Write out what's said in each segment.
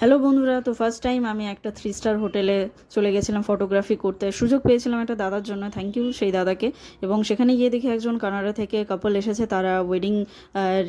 Hello বন্ধুরা, তো first time আমি একটা থ্রি স্টার হোটেলে চলে গেছিলাম ফটোগ্রাফি করতে। সুযোগ পেয়েছিলাম একটা দাদার জন্য থ্যাংক ইউ সেই দাদাকে। এবং সেখানে গিয়ে দেখি একজন কানাডা থেকে কাপল এসেছে, তারা ওয়েডিং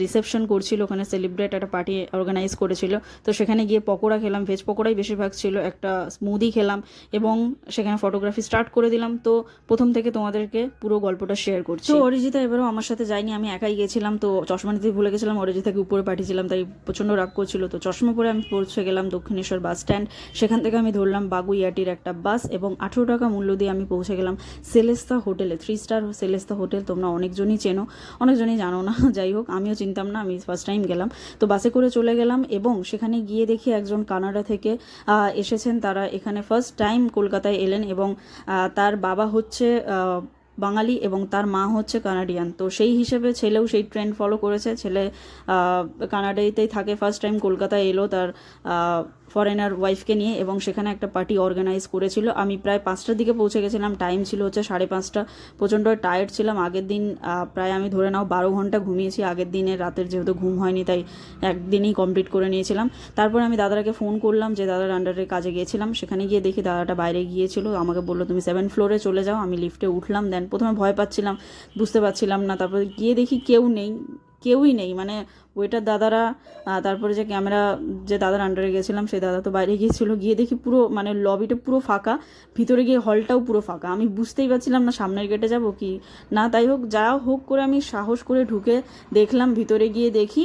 রিসেপশন করছিল, ওখানে সেলিব্রেট একটা পার্টি অর্গানাইজ করেছিল। তো সেখানে গিয়ে পকোড়া খেলাম ভেজ পকোড়াই বেশিরভাগ ছিল, একটা স্মুদি খেলাম এবং সেখানে ফটোগ্রাফি স্টার্ট করে দিলাম। তো প্রথম থেকে তোমাদেরকে পুরো গল্পটা শেয়ার করছি। তো অরিজিতা এবারও আমার সাথে যায়নি, আমি একাই গেছিলাম। তো চশমা নিতে ভুলে গেছিলাম, অরিজিতাকে উপরে পাঠিয়েছিলাম, তাই প্রচণ্ড রাগ করছিল। তো চশমা পরে আমি পৌঁছে গেলাম। Dakshineswar bus stand. সেখান থেকে আমি ধরলাম বাগুইয়াটির একটা বাস এবং আঠেরো টাকা মূল্য দিয়ে আমি পৌঁছে গেলাম সেলেস্তা হোটেলে। থ্রি স্টার সেলেস্তা হোটেল, তোমরা অনেকজনই চেনো, অনেকজনই জানো না, যাই হোক, আমিও চিনতাম না, আমি ফার্স্ট টাইম গেলাম। তো বাসে করে চলে গেলাম এবং সেখানে গিয়ে দেখি একজন কানাডা থেকে এসেছেন। তারা এখানে ফার্স্ট টাইম কলকাতায় এলেন এবং তার বাবা হচ্ছে বাঙালি এবং তার মা হচ্ছে কানাডিয়ান। তো সেই হিসেবে ছেলেও সেই ট্রেন্ড ফলো করেছে। ছেলে কানাডাতেই থাকে। ফার্স্ট টাইম কলকাতায় এলো, তার ফরেনার ওয়াইফকে নিয়ে এবং সেখানে একটা পার্টি অর্গানাইজ করেছিল। আমি প্রায় পাঁচটার দিকে পৌঁছে গেছিলাম। টাইম ছিল হচ্ছে সাড়ে পাঁচটা। প্রচণ্ড টায়ার্ড ছিলাম। আগের দিন প্রায় আমি ধরে নাও বারো ঘণ্টা ঘুমিয়েছি। আগের দিনের রাতের যেহেতু ঘুম হয়নি, তাই একদিনই কমপ্লিট করে নিয়েছিলাম। তারপর আমি দাদাকে ফোন করলাম যে দাদার আন্ডারে কাজে গিয়েছিলাম। সেখানে গিয়ে দেখি দাদাটা বাইরে গিয়েছিল। আমাকে বলল, তুমি সেভেন ফ্লোরে চলে যাও। আমি লিফটে উঠলাম। দেন প্রথমে ভয় পাচ্ছিলাম, বুঝতে পারছিলাম না। তারপর গিয়ে দেখি কেউ নেই। কেউই নেই। মানে ওয়েটার দাদারা তারপরে যে ক্যামেরা যে দাদার আন্ডারে গেছিলাম, সেই দাদা তো বাইরে গিয়েছিল। গিয়ে দেখি পুরো মানে লবিটা পুরো ফাঁকা, ভিতরে গিয়ে হলটাও পুরো ফাঁকা। আমি বুঝতেই পারছিলাম না সামনের গেটে যাব কি। না, তাই হোক, যা হোক করে আমি সাহস করে ঢুকে দেখলাম, ভিতরে গিয়ে দেখি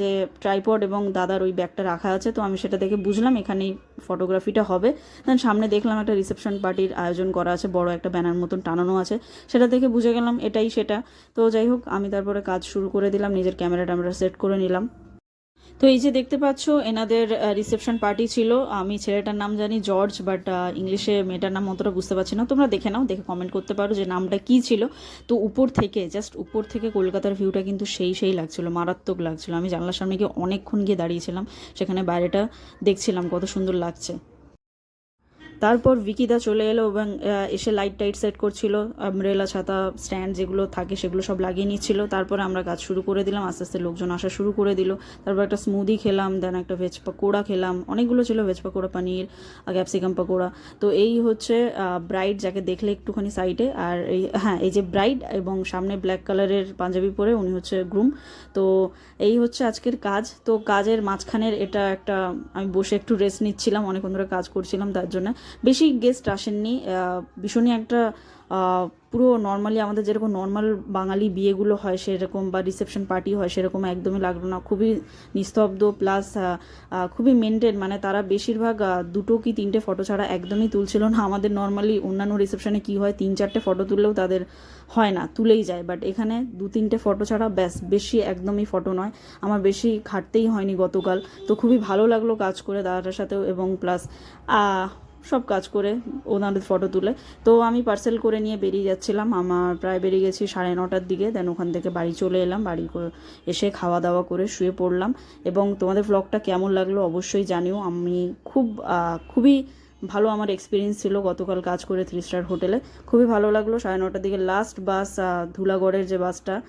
যে ট্রাইপড এবং দাদার ওই ব্যাগটা রাখা আছে, তো আমি সেটা দেখে বুঝলাম, এখানেই ফটোগ্রাফিটা হবে। দেন সামনে দেখলাম একটা রিসেপশন পার্টির আয়োজন করা আছে, বড় একটা ব্যানার মতন টানানো আছে। সেটা দেখে বুঝে গেলাম এটাই সেটা। তো যাই হোক, আমি তারপরে কাজ শুরু করে দিলাম, নিজের ক্যামেরা ট্যামেরা সেট করে নিলাম। তো এই যে দেখতে পাচ্ছ, এনাদের রিসেপশন পার্টি ছিল। আমি ছেলেটার নাম জানি জর্জ বাট ইংলিশে মেয়েটার নাম অতটা বুঝতে পারছি না। তোমরা দেখে নাও, দেখে কমেন্ট করতে পারো যে নামটা কি ছিল। তো উপর থেকে জাস্ট উপর থেকে কলকাতার ভিউটা কিন্তু সেই সেই লাগছিল, মারাত্মক লাগছিল। আমি জানলার সামনে গিয়ে অনেকক্ষণ গিয়ে দাঁড়িয়েছিলাম, সেখানে বাইরেটা দেখছিলাম কত সুন্দর লাগছে। তারপর বিকিদা চলে এলো এবং এসে লাইট টাইট সেট করছিল আমরেলা ছাতা স্ট্যান্ড যেগুলো থাকে সেগুলো সব লাগিয়ে নিচ্ছিল। তারপরে আমরা কাজ শুরু করে দিলাম, আস্তে আস্তে লোকজন আসা শুরু করে দিল। তারপর একটা স্মুদি খেলাম দেন একটা ভেজ পকোড়া খেলাম। অনেকগুলো ছিল ভেজ পকোড়া, পনির ক্যাপসিকাম পকোড়া। তো এই হচ্ছে ব্রাইড যাকে দেখলে একটুখানি সাইডে আর এই হ্যাঁ এই যে ব্রাইড এবং সামনে ব্ল্যাক কালারের পাঞ্জাবি পরে উনি হচ্ছে গ্রুম তো এই হচ্ছে আজকের কাজ। তো কাজের মাঝখানের এটা একটা, আমি বসে একটু রেস্ট নিচ্ছিলাম, অনেকক্ষণ ধরে কাজ করছিলাম তার জন্য। বেশি গেস্ট আসেননি। ভীষণই একটা পুরো নর্মালি আমাদের যেরকম নর্মাল বাঙালি বিয়েগুলো হয় সেরকম বা রিসেপশন পার্টি হয় সেরকম একদমই লাগল না। খুবই নিস্তব্ধ প্লাস খুবই মেনটেন মানে তারা বেশিরভাগ দুটো কি তিনটে ফটো ছাড়া একদমই তুলছিল না। আমাদের নর্মালি অন্যান্য রিসেপশনে কি হয়, তিন চারটে ফটো তুললেও তাদের হয় না, তুলেই যায়। বাট এখানে দু তিনটে ফটো ছাড়া ব্যাস, বেশি একদমই ফটো নয়। আমার বেশি খাটতেই হয়নি গতকাল। তো খুবই ভালো লাগল কাজ করে দাদাটার সাথেও এবং প্লাস সব কাজ করে ওনাদের ফটো তুলে। তো আমি পার্সেল করে নিয়ে বেরিয়ে যাচ্ছিলাম। আমার প্রায় বেরিয়ে গেছি সাড়ে নটার দিকে। দেন ওখান থেকে বাড়ি চলে এলাম। বাড়ি এসে খাওয়া দাওয়া করে শুয়ে পড়লাম। এবং তোমাদের ব্লগটা কেমন লাগল অবশ্যই জানিও। আমি খুব খুবই ভালো আমার এক্সপিরিয়েন্স ছিল গতকাল কাজ করে থ্রি স্টার হোটেলে খুবই ভালো লাগল। সাড়ে নটার দিকে লাস্ট বাস ধুলাগড়ের যে বাসটা